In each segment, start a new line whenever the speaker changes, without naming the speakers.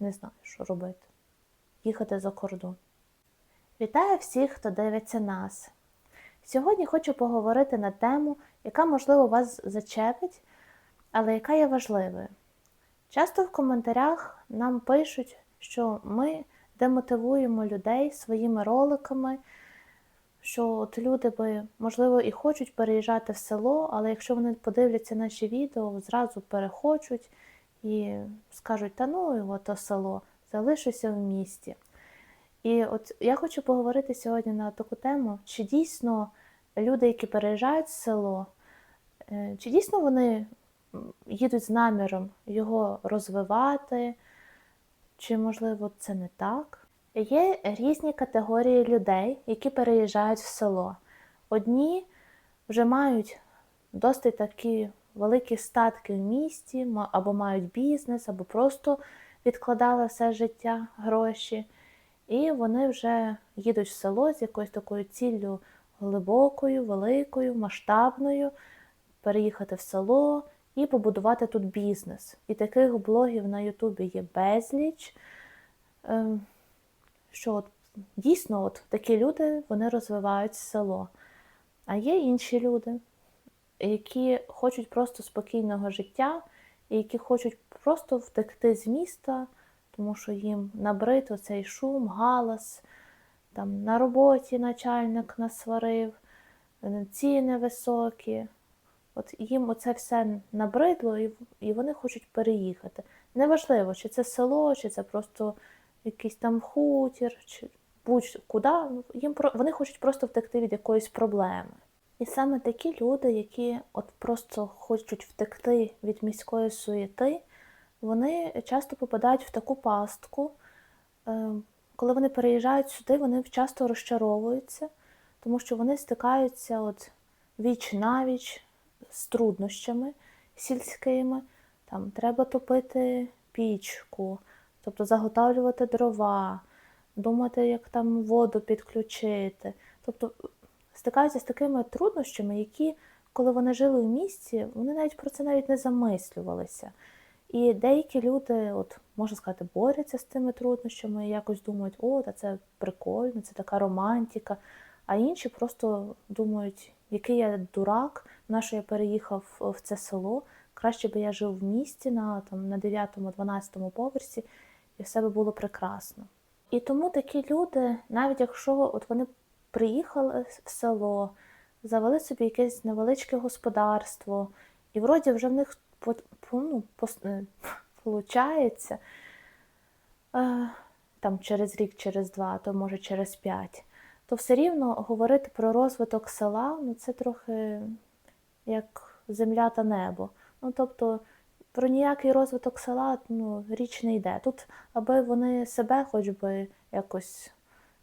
не знаю, що робити. Їхати за кордон. Вітаю всіх, хто дивиться нас. Сьогодні хочу поговорити на тему, яка, можливо, вас зачепить, але яка є важливою. Часто в коментарях нам пишуть, що ми демотивуємо людей своїми роликами, що от люди би, можливо, і хочуть переїжджати в село, але якщо вони подивляться наші відео, зразу перехочуть і скажуть, та ну його то село, залишуся в місті. І от я хочу поговорити сьогодні на таку тему, чи дійсно люди, які переїжджають в село, е, чи дійсно вони їдуть з наміром його розвивати, чи можливо це не так? Є різні категорії людей, які переїжджають в село. Одні вже мають досить такі великі статки в місті, або мають бізнес, або просто відкладали все життя гроші. І вони вже їдуть в село з якоюсь такою ціллю глибокою, великою, масштабною, переїхати в село і побудувати тут бізнес. І таких блогів на Ютубі є безліч. Ем, Що от, дійсно от такі люди вони розвивають село. А є інші люди, які хочуть просто спокійного життя, і які хочуть просто втекти з міста, тому що їм набрид оцей шум, галас, там на роботі начальник насварив, е, ціни високі. От їм оце все набридло, і, вони хочуть переїхати. Неважливо, чи це село, чи це просто якийсь там хутір, чи будь-куди. Їм вони хочуть просто втекти від якоїсь проблеми. І саме такі люди, які от просто хочуть втекти від міської суєти, вони часто попадають в таку пастку. Е, Коли вони переїжджають сюди, вони часто розчаровуються, тому що вони стикаються от віч навіч з труднощами сільськими. Там треба топити пічку, тобто заготовлювати дрова, думати, як там воду підключити. Тобто стикаються з такими труднощами, які, коли вони жили в місті, вони навіть про це навіть не замислювалися. І деякі люди, от можна сказати, борються з цими труднощами і якось думають, о, та це прикольно, це така романтика. А інші просто думають, який я дурак, на що я переїхав в це село. Краще би я жив в місті на, там, на 9-12 поверсі, і все би було прекрасно. І тому такі люди, навіть якщо от вони приїхали в село, завели собі якесь невеличке господарство, і вроді вже в них по, по, ну, пос- е, получається е, там через рік, через два, то може через п'ять, то все рівно говорити про розвиток села, ну це трохи як земля та небо. Ну тобто про ніякий розвиток села ну, річ не йде. Тут, аби вони себе хоч би якось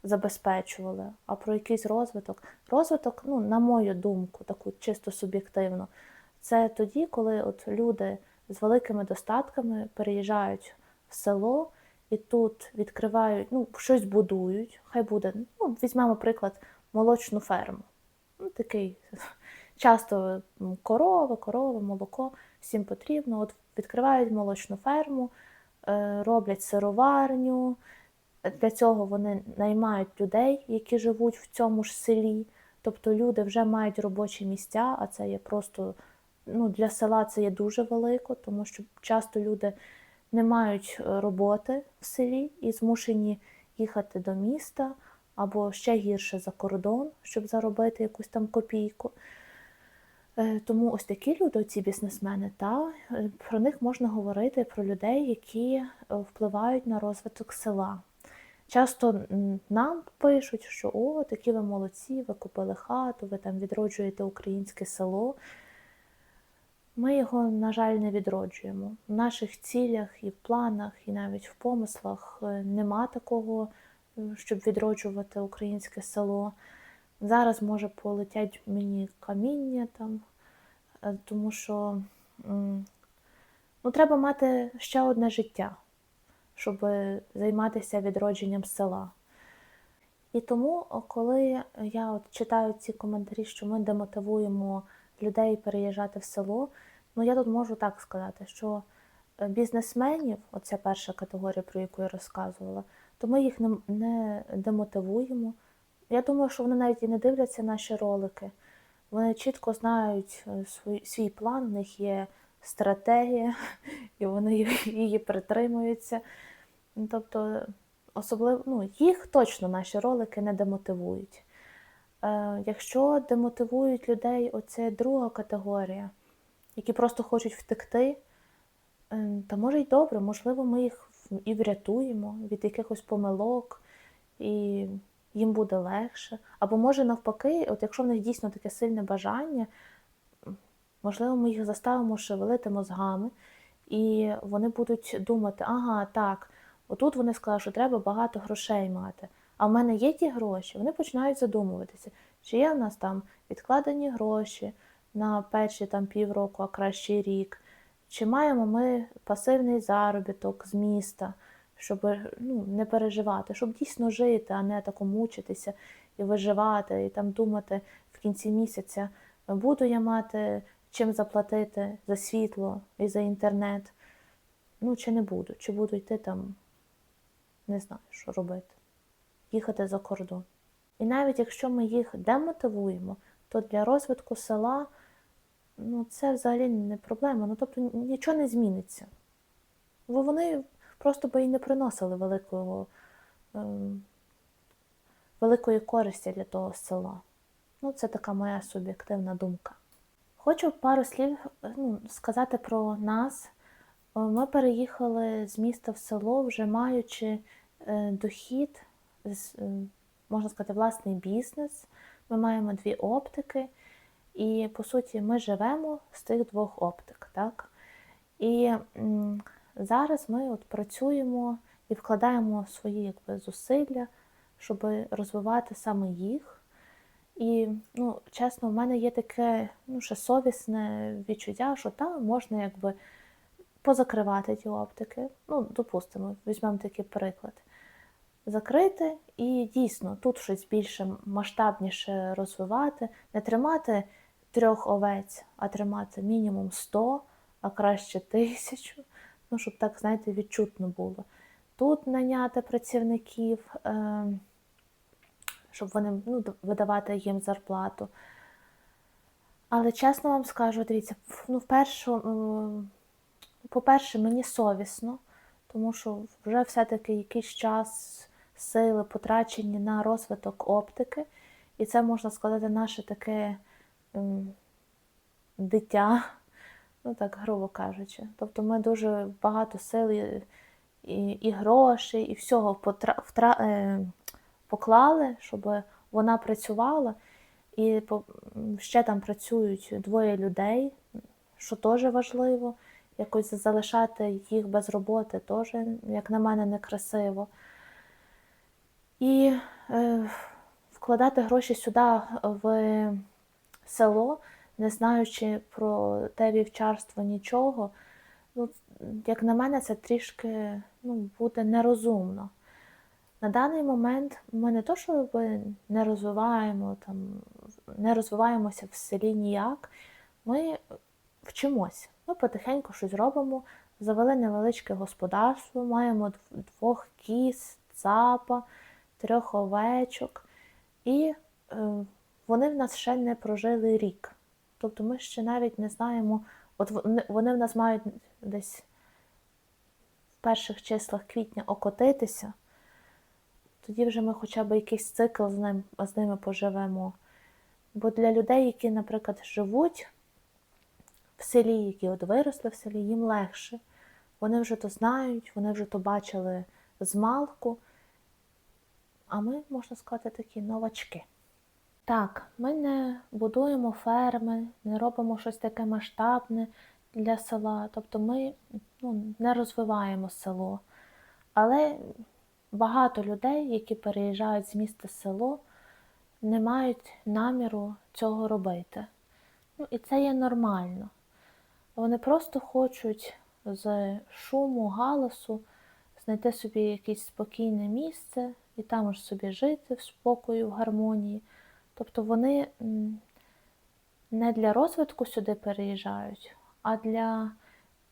забезпечували, а про якийсь розвиток. Розвиток, ну, на мою думку, таку чисто суб'єктивну, це тоді, коли от люди з великими достатками переїжджають в село і тут відкривають, ну, щось будують, хай буде, ну, візьмемо приклад, молочну ферму. Ну, такий часто м, корови, корови, молоко, всім потрібно. От відкривають молочну ферму, е, роблять сироварню. Для цього вони наймають людей, які живуть в цьому ж селі. Тобто люди вже мають робочі місця, а це є просто ну, для села це є дуже велико, тому що часто люди не мають е, роботи в селі і змушені їхати до міста або ще гірше за кордон, щоб заробити якусь там копійку. Е, Тому ось такі люди, ці бізнесмени, та е, про них можна говорити про людей, які впливають на розвиток села. Часто нам пишуть, що о, такі ви молодці, ви купили хату, ви там відроджуєте українське село. Ми його, на жаль, не відроджуємо. В наших цілях і в планах, і навіть в помислах е, нема такого, щоб відроджувати українське село. Зараз може полетять мені каміння там, е, тому що ну, треба мати ще одне життя, щоб займатися відродженням села. І тому, коли я от читаю ці коментарі, що ми демотивуємо людей переїжджати в село, ну я тут можу так сказати, що е, бізнесменів, оця перша категорія, про яку я розказувала, то ми їх не, не демотивуємо. Я думаю, що вони навіть і не дивляться наші ролики. Вони чітко знають е, свій, свій план, в них є стратегія, і вони її притримуються. Ну, Тобто, особливо ну, їх точно наші ролики не демотивують. Е, якщо демотивують людей, оце друга категорія, які просто хочуть втекти, е, та може й добре, можливо, ми їх і врятуємо від якихось помилок, і їм буде легше. Або може навпаки, от якщо в них дійсно таке сильне бажання, можливо, ми їх заставимо шевелити мозгами, і вони будуть думати, ага, так, отут вони сказали, що треба багато грошей мати. А в мене є ті гроші, вони починають задумуватися, чи є в нас там відкладені гроші на перші там півроку, а краще рік, чи маємо ми пасивний заробіток з міста, щоб ну, не переживати, щоб дійсно жити, а не тако мучитися і виживати, і там думати в кінці місяця, буду я мати чим заплатити за світло і за інтернет. Ну, чи не буду, чи буду йти там, не знаю, що робити їхати за кордон. І навіть якщо ми їх демотивуємо, то для розвитку села ну, це взагалі не проблема. Ну, тобто нічого не зміниться. Бо вони просто би і не приносили великого, ем, великої користі для того села. Ну, це така моя суб'єктивна думка. Хочу пару слів ну, сказати про нас. Е, Ми переїхали з міста в село, вже маючи е, дохід, е, можна сказати, власний бізнес. Ми маємо дві оптики, і по суті ми живемо з тих двох оптик. Так? І зараз ми от працюємо і вкладаємо свої якби, зусилля, щоб розвивати саме їх. І, ну, чесно, в мене є таке ну, ще совісне відчуття, що там можна якби позакривати ті оптики. Ну, допустимо, візьмемо такий приклад. Закрити і дійсно тут щось більше масштабніше розвивати, не тримати трьох овець, а тримати мінімум 100, а краще тисячу, ну, щоб так, знаєте, відчутно було. Тут наняти працівників, е, щоб вони ну, видавати їм зарплату. Але чесно вам скажу, дивіться, ну, вперше, м, по-перше, мені совісно, тому що вже все-таки якийсь час, сили потрачені на розвиток оптики, і це можна сказати наше таке дитя, ну так грубо кажучи. Тобто ми дуже багато сил і, і, грошей, і всього потра, втра, е, поклали, щоб вона працювала. І ще там працюють двоє людей, що теж важливо. Якось залишати їх без роботи теж, як на мене, некрасиво. І е, вкладати гроші сюди в село, не знаючи про те вівчарство нічого, ну, як на мене, це трішки ну, буде нерозумно. На даний момент ми не то, що не розвиваємо там, не розвиваємося в селі ніяк, ми вчимося. Ми потихеньку щось робимо, завели невеличке господарство, маємо двох кіз, цапа, трьох овечок, і е, вони в нас ще не прожили рік. Тобто ми ще навіть не знаємо, от вони в нас мають десь в перших числах квітня окотитися, тоді вже ми хоча б якийсь цикл з, ним, з ними поживемо. Бо для людей, які, наприклад, живуть в селі, які от виросли в селі, їм легше. Вони вже то знають, вони вже то бачили з малку. А ми, можна сказати, такі новачки. Так, ми не будуємо ферми, не робимо щось таке масштабне для села. Тобто ми ну, не розвиваємо село. Але багато людей, які переїжджають з міста в село, не мають наміру цього робити. Ну, і це є нормально. Вони просто хочуть з шуму, галасу знайти собі якесь спокійне місце і там ж собі жити в спокою, в гармонії. Тобто вони не для розвитку сюди переїжджають, а для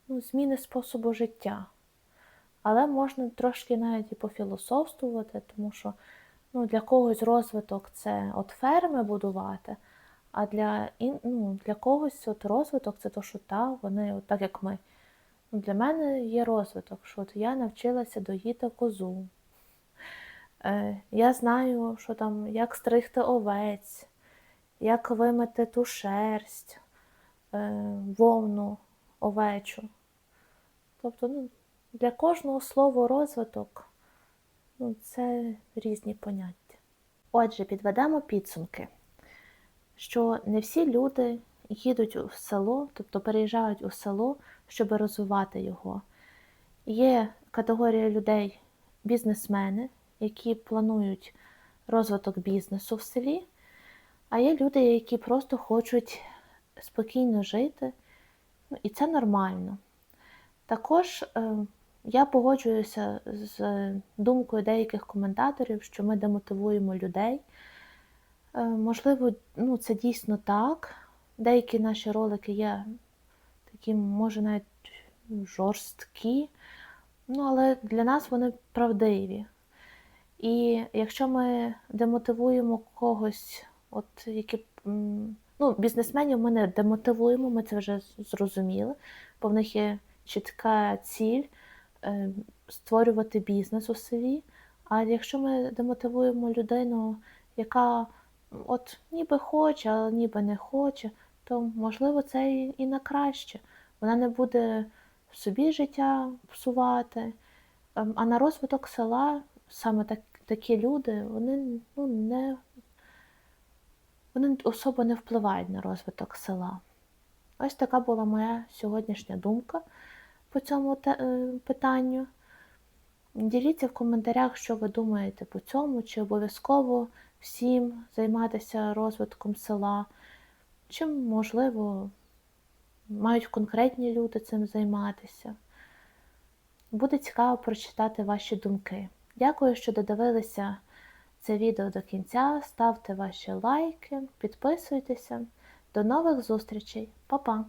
ну, зміни способу життя. Але можна трошки навіть і пофілософствувати, тому що ну, для когось розвиток це от ферми будувати, а для, ну, для когось от розвиток це то, що та, вони, от так як ми. Ну, Для мене є розвиток, що от я навчилася доїти козу. Е, я знаю, що там, як стригти овець, як вимити ту шерсть, е, вовну овечу. Тобто, ну, для кожного слова розвиток ну, це різні поняття. Отже, підведемо підсумки, що не всі люди їдуть в село, тобто переїжджають у село, щоб розвивати його. Є категорія людей бізнесмени, які планують розвиток бізнесу в селі, а є люди, які просто хочуть спокійно жити, ну, і це нормально. Також е, я погоджуюся з думкою деяких коментаторів, що ми демотивуємо людей. Е, можливо, ну, це дійсно так. Деякі наші ролики є такі, може, навіть жорсткі, ну, але для нас вони правдиві. І якщо ми демотивуємо когось, от які ну, бізнесменів ми не демотивуємо, ми це вже зрозуміли, бо в них є чітка ціль створювати бізнес у селі. А якщо ми демотивуємо людину, яка от ніби хоче, але ніби не хоче, то можливо це і, на краще. Вона не буде собі життя псувати, ем, а на розвиток села саме так, такі люди, вони ну, не, вони особо не впливають на розвиток села. Ось така була моя сьогоднішня думка по цьому е, питанню. Діліться в коментарях, що ви думаєте по цьому, чи обов'язково всім займатися розвитком села, чи, можливо, мають конкретні люди цим займатися. Буде цікаво прочитати ваші думки. Дякую, що додивилися це відео до кінця. Ставте ваші лайки, підписуйтеся. До нових зустрічей. Па-па!